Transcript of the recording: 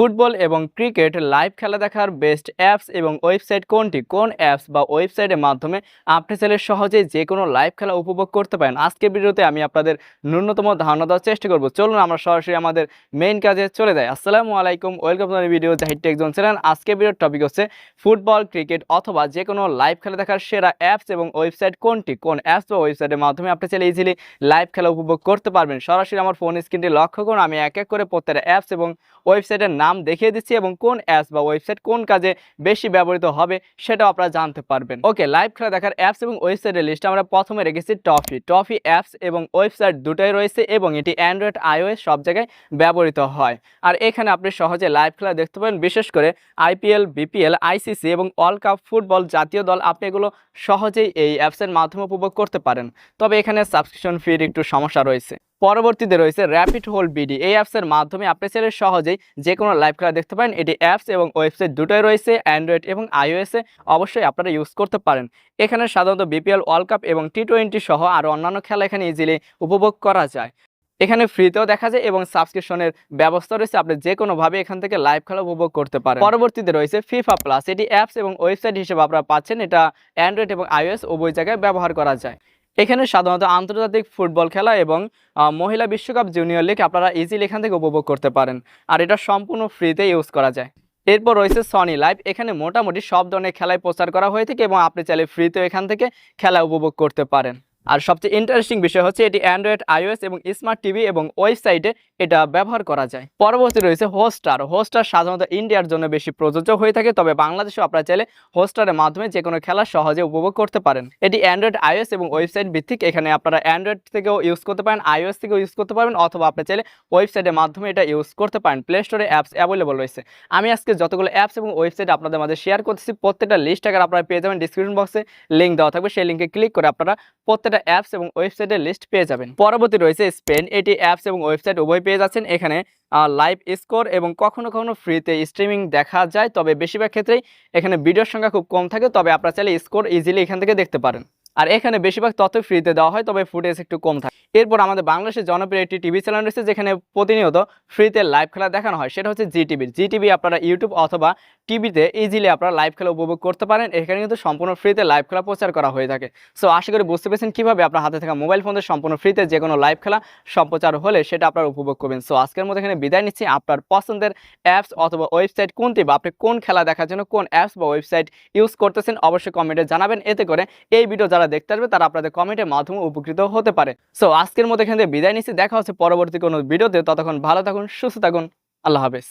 Football এবং cricket live খেলা দেখার বেস্ট অ্যাপস এবং ওয়েবসাইট কোনটি? কোন অ্যাপস বা ওয়েবসাইটের মাধ্যমে আপনি চাইলে সহজেই যে কোনো লাইভ খেলা উপভোগ করতে পারেন? আজকের ভিডিওতে আমি আপনাদের ন্যূনতম ধারণা দেওয়ার চেষ্টা করব। চলুন আমরা সরাসরি আমাদের মেইন কাজে চলে যাই। আসসালামু আলাইকুম, welcome to video. Zahid tech জন ছিলেন। আজকের ভিডিওর টপিক হচ্ছে ফুটবল, ক্রিকেট অথবা যে কোনো লাইভ খেলা দেখার সেরা অ্যাপস এবং ওয়েবসাইট কোনটি? কোন অ্যাপস বা ওয়েবসাইটের মাধ্যমে আপনি চাইলে ইজিলি লাইভ খেলা উপভোগ করতে পারবেন? সরাসরি আমার ফোন স্ক্রিনটি লক্ষ্য করুন। আমি এক এক করে প্রত্যেকটা অ্যাপস এবং ওয়েবসাইটের নাম দেখিয়ে দিচ্ছি এবং কোন অ্যাপস বা ওয়েবসাইট কোন কাজে বেশি ব্যবহৃত হবে সেটাও আপনারা জানতে পারবেন। ওকে, লাইভ খেলা দেখার অ্যাপস এবং ওয়েবসাইটের লিস্টে আমরা প্রথমে রেখেছি টফি টফি অ্যাপস এবং ওয়েবসাইট দুটোই রয়েছে এবং এটি অ্যান্ড্রয়েড আইওএস সব জায়গায় ব্যবহৃত হয়। আর এখানে আপনি সহজে লাইভ খেলা দেখতে পারেন, বিশেষ করে আইপিএল বিপিএল আইসিসি এবং অল কাপ ফুটবল জাতীয় দল, আপনি এগুলো সহজেই এই অ্যাপসের মাধ্যমে উপভোগ করতে পারেন। তবে এখানে সাবস্ক্রিপশন ফির একটু সমস্যা রয়েছে। পরবর্তীতে রয়েছে র্যাপিড হোল বিডি এই অ্যাপসের মাধ্যমে আপনি চাইলে সহজেই যে কোনো লাইভ খেলা দেখতে পারেন। এটি অ্যাপস এবং ওয়েবসাইট দুটোই রয়েছে অ্যান্ড্রয়েড এবং আইওএসে অবশ্যই আপনারা ইউজ করতে পারেন। এখানে সাধারণত বিপিএল ওয়ার্ল্ড কাপ এবং টি টোয়েন্টি সহ আরও অন্যান্য খেলা এখানে ইজিলি উপভোগ করা যায়। এখানে ফ্রিতেও দেখা যায় এবং সাবস্ক্রিপশনের ব্যবস্থা রয়েছে। আপনি যে কোনোভাবে এখান থেকে লাইভ খেলা উপভোগ করতে পারেন। পরবর্তীতে রয়েছে ফিফা প্লাস এটি অ্যাপস এবং ওয়েবসাইট হিসেবে আপনারা পাচ্ছেন। এটা অ্যান্ড্রয়েড এবং আইওএস উভয় জায়গায় ব্যবহার করা যায়। এখানে সাধারণত আন্তর্জাতিক ফুটবল খেলা এবং মহিলা বিশ্বকাপ জুনিয়র লিগ আপনারা ইজিলি এখান থেকে উপভোগ করতে পারেন। আর এটা সম্পূর্ণ ফ্রিতে ইউজ করা যায়। এরপর রয়েছে সনি লাইভ এখানে মোটামুটি সব ধরনের খেলায় প্রচার করা হয়ে থাকে এবং আপনি চাইলে ফ্রিতে এখান থেকে খেলা উপভোগ করতে পারেন। আর সবচেয়ে ইন্টারেস্টিং বিষয় হচ্ছে এটি অ্যান্ড্রয়েড আইওএস এবং স্মার্ট টিভি এবং ওয়েবসাইটে এটা ব্যবহার করা যায়। পরবর্তী রয়েছে হোস্টার হোস্টার সাধারণত ইন্ডিয়ার জন্য বেশি প্রযোজ্য হয়ে থাকে, তবে বাংলাদেশেও আপনারা চাইলে হোস্টারের মাধ্যমে যে কোনো খেলা সহজে উপভোগ করতে পারেন। এটি অ্যান্ড্রয়েড আইওএস এবং ওয়েবসাইট ভিত্তিক, এখানে আপনারা অ্যান্ড্রয়েড থেকেও ইউজ করতে পারেন আইওএস থেকেও ইউজ করতে পারবেন, অথবা আপনি চাইলে ওয়েবসাইটের মাধ্যমে এটা ইউজ করতে পারেন। প্লে স্টোরে অ্যাপস অ্যাভেলেবল রয়েছে। আমি আজকে যতগুলো অ্যাপস এবং ওয়েবসাইট আপনাদের মাঝে শেয়ার করতেছি, প্রত্যেকটা লিস্ট আকার আপনারা পেয়ে যাবেন ডিসক্রিপশন বক্সে লিঙ্ক দেওয়া থাকবে, সেই লিঙ্কে ক্লিক করে আপনারা প্রত্যেকটা অ্যাপস এবং ওয়েবসাইটের লিস্ট পেয়ে যাবেন। পরবর্তী রয়েছে স্পেন এটি অ্যাপস এবং ওয়েবসাইট উভয় পেয়ে যাচ্ছেন। এখানে লাইভ স্কোর এবং কখনো কখনো ফ্রিতে স্ট্রিমিং দেখা যায়। তবে বেশিরভাগ ক্ষেত্রেই এখানে ভিডিওর সংখ্যা খুব কম থাকে। তবে আপনারা চাইলে স্কোর ইজিলি এখান থেকে দেখতে পারেন। আর এখানে বেশিরভাগ তথ্য ফ্রিতে দেওয়া হয়, তবে ফুটেজ একটু কম থাকে। এরপর আমাদের বাংলাদেশের জনপ্রিয় একটি টিভি চ্যানেল রয়েছে, যেখানে প্রতিনিয়ত ফ্রিতে লাইভ খেলা দেখানো হয়। সেটা হচ্ছে জি টিভি জি টিভি আপনারা ইউটিউব অথবা টিভিতে ইজিলি আপনারা লাইভ খেলা উপভোগ করতে পারেন। এখানে কিন্তু সম্পূর্ণ ফ্রিতে লাইভ খেলা প্রচার করা হয়ে থাকে। সো আশা করি বুঝতে পেরেছেন কীভাবে আপনার হাতে থাকা মোবাইল ফোনে সম্পূর্ণ ফ্রিতে যে কোনো লাইভ খেলা সম্প্রচার হলে সেটা আপনারা উপভোগ করবেন। সো আজকের মধ্যে এখানে বিদায় নিচ্ছি। আপনার পছন্দের অ্যাপস অথবা ওয়েবসাইট কোনটি বা আপনি কোন খেলা দেখার জন্য কোন অ্যাপস বা ওয়েবসাইট ইউজ করতেছেন, অবশ্যই কমেন্টে জানাবেন। এতে করে এই ভিডিও যারা দেখতে আসবে, তারা আপনাদের কমেন্টের মাধ্যমে উপকৃত হতে পারে। সো আজকের মধ্যে এখান থেকে বিদায় নিচ্ছি। দেখা হচ্ছে পরবর্তী কোনো ভিডিওতে ততক্ষণ ভালো থাকুন, সুস্থ থাকুন। আল্লাহ হাফেজ।